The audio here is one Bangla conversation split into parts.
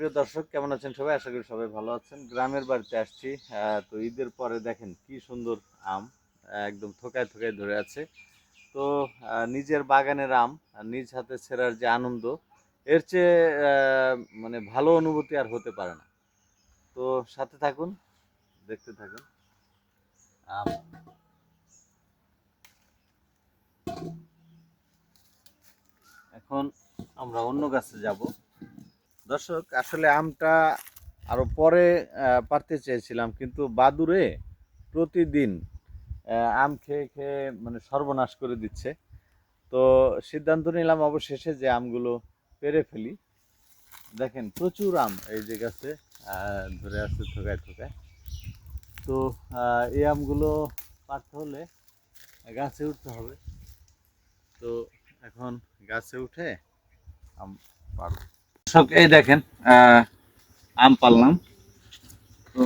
প্রিয় দর্শক, কেমন আছেন সবাই? আশা করি সবাই ভালো আছেন। গ্রামের বাড়িতে আসছি। তো ঈদের পরে দেখেন কি সুন্দর আম একদম থোকায় থোকায় ধরে আছে। তো নিজের বাগানের আম নিজ হাতে ছেঁড়ার যে আনন্দ, এর চেয়ে মানে ভালো অনুভূতি আর হতে পারে না। তো সাথে থাকুন, দেখতে থাকুন। আম। এখন আমরা অন্য গাছে যাব। দর্শক, আসলে আমটা আরও পরে পারতে চেয়েছিলাম, কিন্তু বাদুরে প্রতিদিন আম খেয়ে খেয়ে মানে সর্বনাশ করে দিচ্ছে। তো সিদ্ধান্ত নিলাম অবশেষে যে আমগুলো পেরে ফেলি। দেখেন, প্রচুর আম এই যে গাছে ধরে আছে, ঠোকায় ঠোকায়। তো এই আমগুলো পারতে হলে গাছে উঠতে হবে। তো এখন গাছে উঠে আম পারব দর্শক, এই দেখেন আম পারলাম তো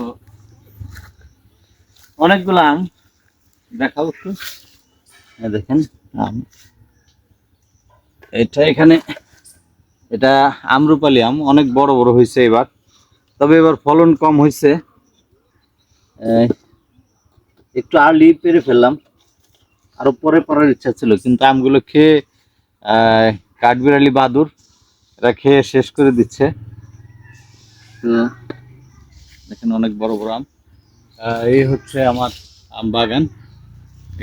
অনেকগুলো আম দেখাবো একটু। দেখেন, আম। এটা এখানে, এটা আমরুপালি আম, অনেক বড় বড় হয়েছে এবার। তবে এবার ফলন কম হয়েছে। একটু আর্লি পেরে ফেললাম। আরও পরে পড়ার ইচ্ছা ছিল, কিন্তু আমগুলো খেয়ে কাঠবিড়ালি বাদুর এরা খেয়ে শেষ করে দিচ্ছে। তো দেখেন অনেক বড় বড় আম। এই হচ্ছে আমার আম বাগান।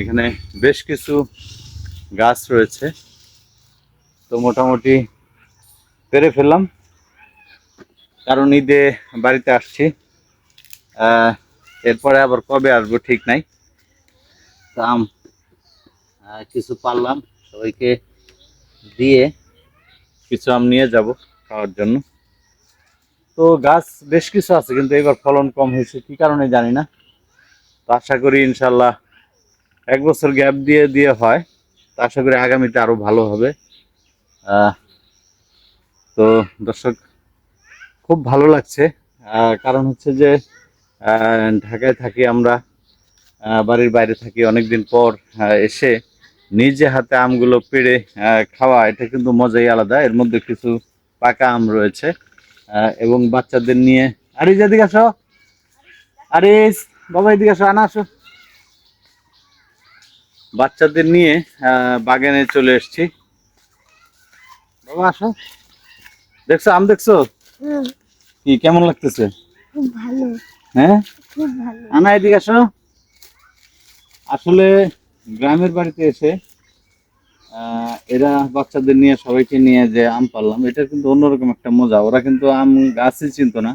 এখানে বেশ কিছু গাছ রয়েছে। তো মোটামুটি পেরে ফেললাম। কারণ ঈদে বাড়িতে আসছি। এরপরে আবার কবে আসব ঠিক নাই। তো আম কিছু পারলাম সবাইকে দিয়ে কিছু আম নিয়ে যাব খাওয়ার জন্য। তো গাছ বেশ কিছু আছে, কিন্তু এবার ফলন কম হয়েছে, কি কারণে জানি না। তো আশা করি ইনশাল্লাহ এক বছর গ্যাপ দিয়ে দিয়ে হয়, তো আশা করি আগামীতে আরও ভালো হবে। তো দর্শক, খুব ভালো লাগছে। কারণ হচ্ছে যে ঢাকায় থাকি আমরা বাড়ির বাইরে থাকি অনেকদিন পর এসে নিজে হাতে আমগুলো পেড়ে খাওয়া এটা কিন্তু মজাই আলাদা। এর মধ্যে কিছু পাকা আম রয়েছে এবং বাচ্চাদের নিয়ে আরে যেদিকে আসো। আরে বাবা এদিকে আসো আনা আসো। বাচ্চাদের নিয়ে বাগানে চলে এসছি। বাবা আসো। দেখছ আম দেখছ? কি কেমন লাগতেছে? খুব ভালো। হ্যাঁ? খুব ভালো। আনা এদিকে আসো। আসলে গ্রামের বাড়িতে এসে এরা বাচ্চাদের নিয়ে সবাইকে নিয়ে যে আম পারলাম এটা কিন্তু অন্যরকম একটা মজা। ওরা কিন্তু আম গাছই চিনতো না,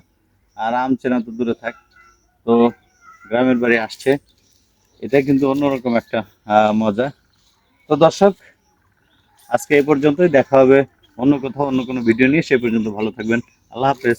আর আম চেনা তো দূরে থাক। তো গ্রামের বাড়ি আসছে, এটা কিন্তু অন্যরকম একটা মজা। তো দর্শক, আজকে এই পর্যন্তই, দেখা হবে অন্য কোথাও, অন্য কোনো ভিডিও নিয়ে। সে পর্যন্ত ভালো থাকবেন। আল্লাহ হাফেজ।